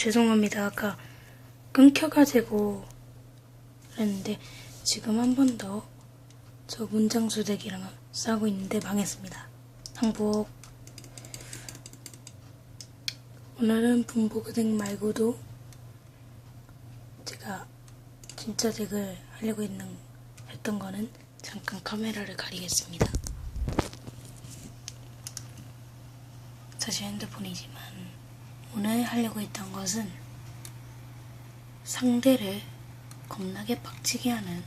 죄송합니다. 아까 끊겨가지고 그랬는데 지금 한 번 더 저 문장수 덱이랑 싸고 있는데 망했습니다. 항복. 오늘은 분보그 덱 말고도 제가 진짜 덱을 하려고 했는, 했던 거는 잠깐 카메라를 가리겠습니다. 사실 핸드폰이지만 오늘 하려고 했던 것은 상대를 겁나게 빡치게 하는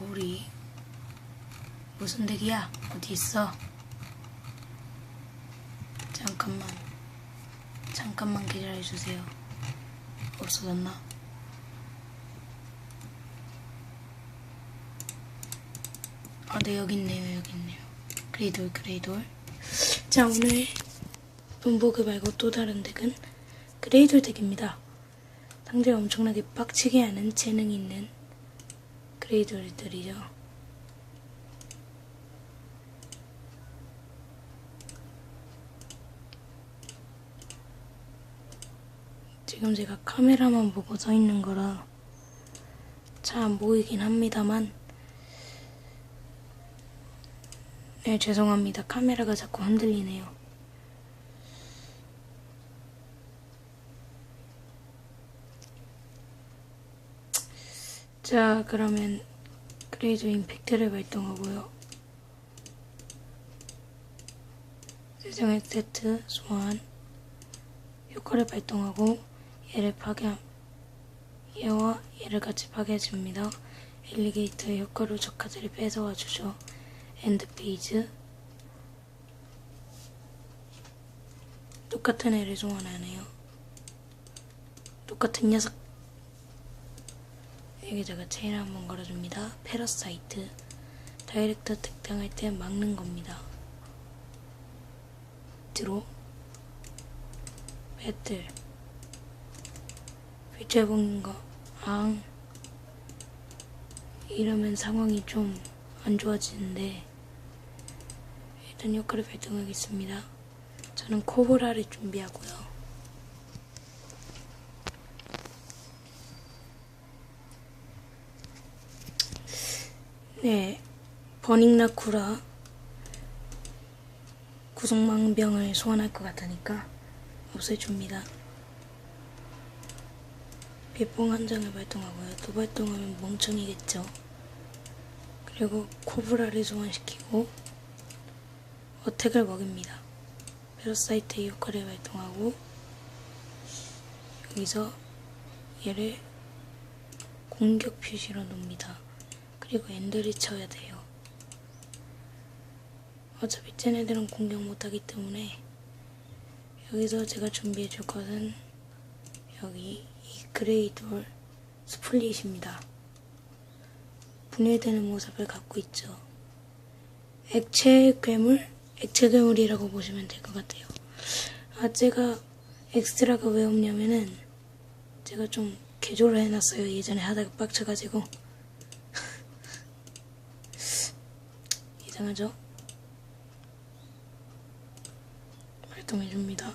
우리 무슨 덱이야? 어디 있어? 잠깐만 잠깐만 기다려주세요 없어졌나? 아, 네, 여기 있네요, 여기 있네요. 그레이돌, 그레이돌. 자, 오늘 분보그 말고 또 다른 덱은 그레이돌 덱입니다. 상대를 엄청나게 빡치게 하는 재능이 있는 그레이돌들이죠. 지금 제가 카메라만 보고 서 있는 거라 잘 안 보이긴 합니다만 네, 죄송합니다. 카메라가 자꾸 흔들리네요. 자, 그러면 그레이저 임팩트를 발동하고요. 세정액 세트 소환 효과를 발동하고 얘를 파괴 얘와 얘를 같이 파괴해줍니다. 엘리게이터의 효과로 저 카드를 뺏어와 주죠. 엔드 페이지 똑같은 애를 소환하네요. 똑같은 녀석 여기다가 체인 한번 걸어줍니다. 패러사이트 다이렉터 특당할 때 막는 겁니다. 드로 배틀 필체 먹는 거 앙. 이러면 상황이 좀 안 좋아지는데 일단 효과를 발동하겠습니다. 저는 코브라를 준비하고요. 네, 버닝라쿠라 구속망병을 소환할 것 같으니까 없애줍니다. 빛봉 한 장을 발동하고요. 또 발동하면 멍청이겠죠. 그리고 코브라를 소환시키고 어택을 먹입니다. 페러사이트의 효과를 발동하고 여기서 얘를 공격 표시로 놓습니다. 그리고 엔더를 쳐야 돼요. 어차피 쟤네들은 공격 못하기 때문에 여기서 제가 준비해 줄 것은 여기 이 그레이 돌 스플릿입니다. 분해되는 모습을 갖고 있죠. 액체 괴물? 액체 괴물이라고 보시면 될 것 같아요. 아, 제가 엑스트라가 왜 없냐면은 제가 좀 개조를 해놨어요. 예전에 하다가 빡쳐가지고. 이상하죠? 활동해줍니다.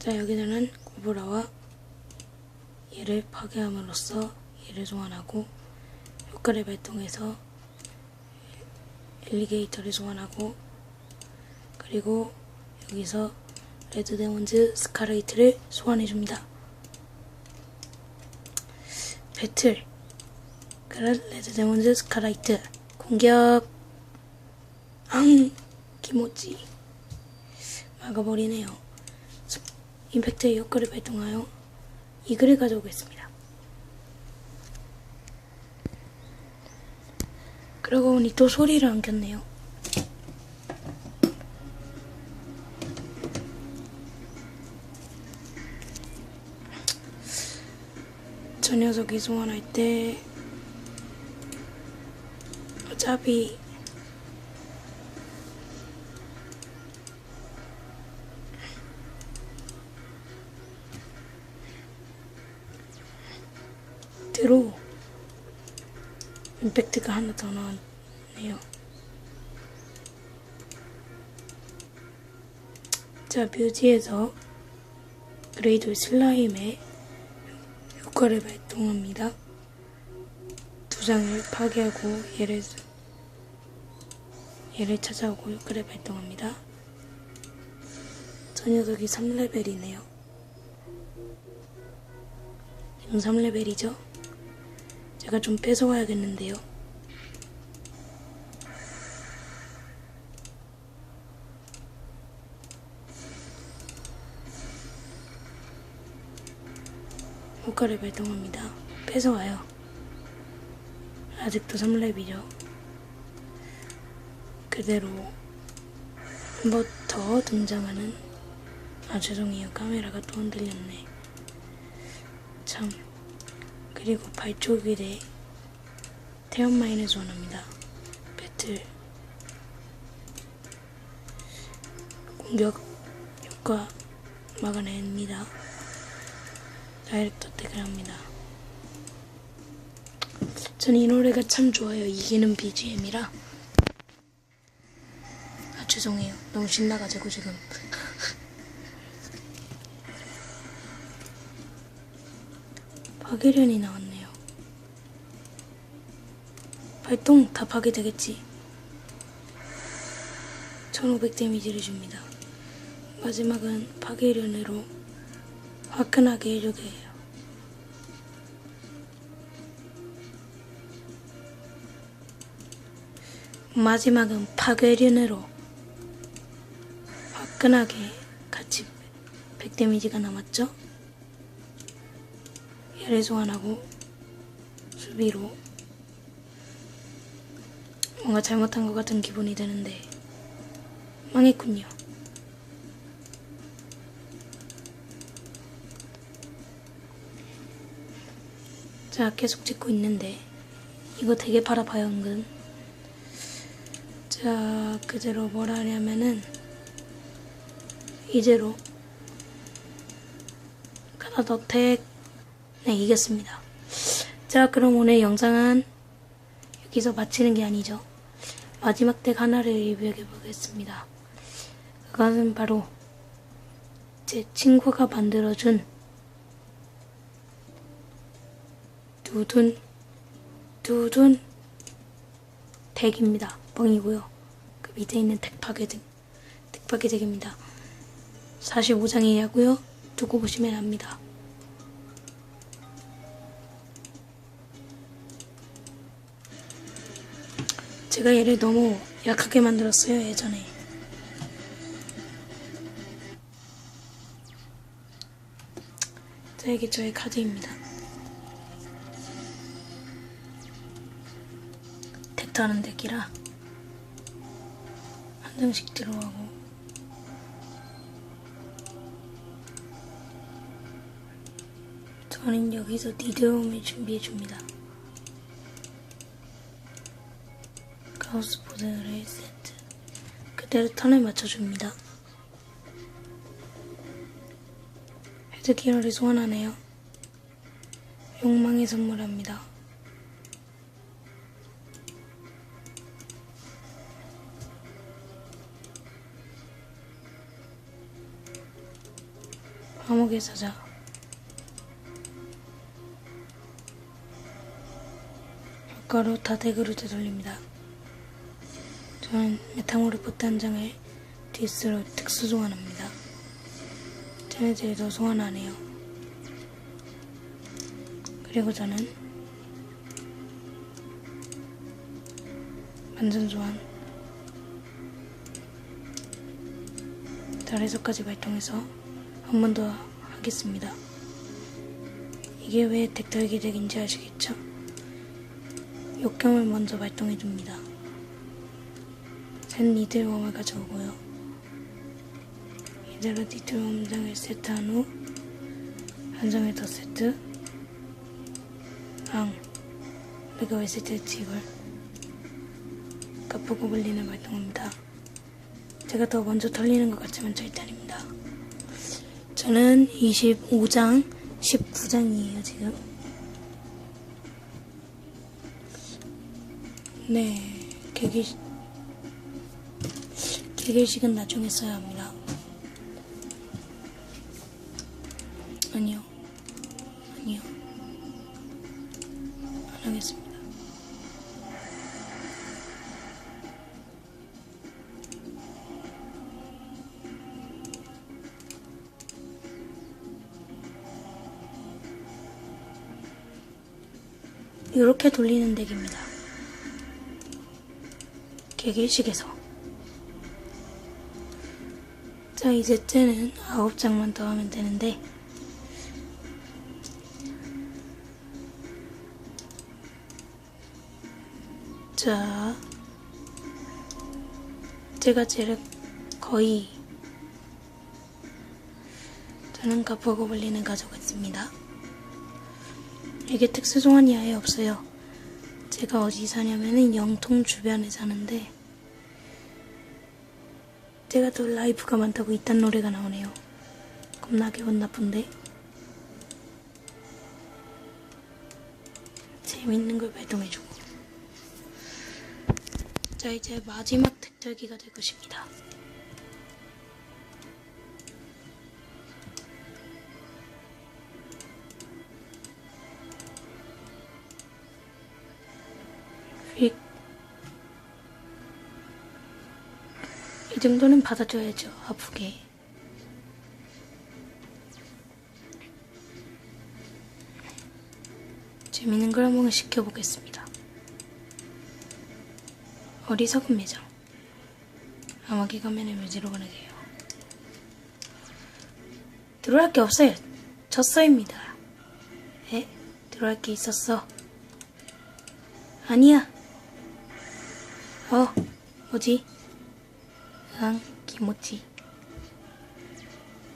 자, 여기서는 고브라와 얘를 파괴함으로써 얘를 소환하고 효과를 발동해서 엘리게이터를 소환하고 그리고 여기서 레드 데몬즈 스카레이트를 소환해줍니다. 배틀 그래 레드 데몬즈 스카라이트 공격 앙 기모찌 막아버리네요. 스- 임팩트의 효과를 발동하여 이 글을 가져오겠습니다. 그러고 보니 또 소리를 안 켰네요. 저 녀석이 소환할 때 어차피 임팩트가 하나 더 나왔네요. 자, 뮤지에서 그레이돌 슬라임의 효과를 발동합니다. 두 장을 파괴하고 얘를 얘를 찾아오고 효과를 발동합니다. 저 녀석이 3레벨이네요. 지금 3레벨이죠? 제가 좀 뺏어와야겠는데요. 효과를 발동합니다. 뺏어와요. 아직도 3렙이죠. 그대로 한 번 더 등장하는 아 죄송해요. 카메라가 또 흔들렸네. 참. 그리고 발초기대 태연마인을 소환합니다. 배틀. 공격 효과 막아냅니다 다이렉트 어택을 합니다. 전이 노래가 참 좋아요. 이기는 BGM이라. 아 죄송해요. 너무 신나가지고 지금. 파괴련이 나왔네요. 발동 다 파괴되겠지. 1500 데미지를 줍니다. 마지막은 파괴련으로 화끈하게 해주게 해요 마지막은 파괴련으로 화끈하게 같이 100 데미지가 남았죠? 얘를 소환하고 수비로 뭔가 잘못한 것 같은 기분이 드는데 망했군요. 자 계속 찍고 있는데. 이거 되게 팔아봐요 은근. 자 그대로 뭘 하냐면은 이제로. 가다더택. 네 이겼습니다. 자 그럼 오늘 영상은 여기서 마치는 게 아니죠. 마지막 덱 하나를 리뷰해 보겠습니다. 그것은 바로 제 친구가 만들어준 두둔 두둔 덱입니다 뻥이고요 그 밑에 있는 덱 파괴 등 덱파괴 덱입니다 45장이냐고요? 두고 보시면 압니다. 제가 얘를 너무 약하게 만들었어요, 예전에. 자, 이게 저의 카드입니다. 덱타는 덱이라 한 장씩 들어가고 저는 여기서 니드홈을 준비해 줍니다. 가우스 보드를 세트. 그대로 턴을 맞춰줍니다. 헤드기어를 소환하네요. 욕망의 선물합니다. 감옥의 사자. 효과로 다덱으로 되돌립니다. 저는 메타모르 포트 한 장을 디스로 특수 소환합니다. 제네들도 소환하네요. 그리고 저는 완전 소환 달에서까지 발동해서 한 번 더 하겠습니다. 이게 왜 덱털기 덱인지 아시겠죠? 욕경을 먼저 발동해줍니다. 셋 니들웜을 가져오고요. 이대로 니들웜 장을 세트한 후 한 장을 더 세트 앙 내가 왜 세트했지 이걸 가프고 블린을 발동합니다. 제가 더 먼저 털리는 것 같지만 절대 아닙니다. 저는 25장 19장이에요 지금 네, 개길, 개길식은 나중에 써야 합니다. 아니요. 이렇게 돌리는 덱입니다. 개길식에서. 자, 이제 쟤는 아홉 장만 더 하면 되는데, 자, 제가 제를 거의 저는 가보고블린을 가져갔습니다. 이게 특수 소환이 아예 없어요. 제가 어디 사냐면은 영통 주변에 사는데 제가 더 라이프가 많다고 이딴 노래가 나오네요. 겁나 기분 나쁜데 재밌는 걸 발동해주고 자 이제 마지막 택절기가 될 것입니다. 휙. 이 정도는 받아줘야죠, 아프게. 재밌는 걸 한번 시켜보겠습니다. 어리석은 매장. 아마기 가면을 묘지로 보내게요. 들어갈 게 없어요. 졌어입니다. 에? 들어갈 게 있었어. 아니야. 어, 뭐지? 응, 기모찌.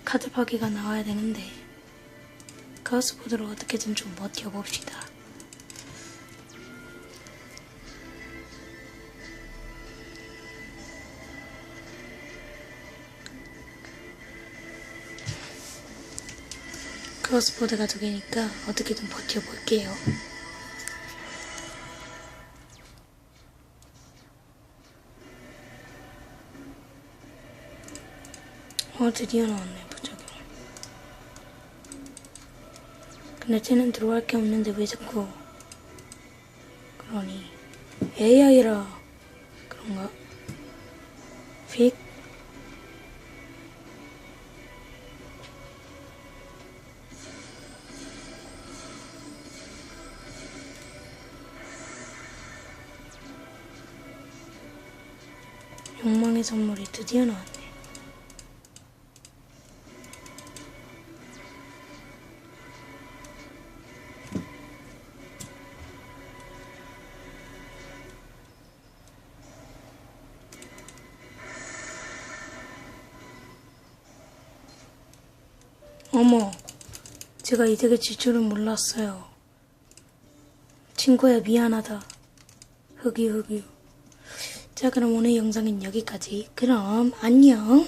카드 파기가 나와야 되는데, 카우스보드로 어떻게든 좀 버텨봅시다. 크로스보드가 두 개니까 어떻게든 버텨볼게요. 어, 드디어 나왔네, 부작용. 근데 쟤는 들어갈 게 없는데 왜 자꾸. 그러니. AI라. 그런가? 픽? 욕망의 선물이 드디어 나왔네. 어머, 제가 이 덱을 질 줄은 몰랐어요. 친구야, 미안하다. 흑유, 흑유. 자, 그럼 오늘 영상은 여기까지. 그럼, 안녕.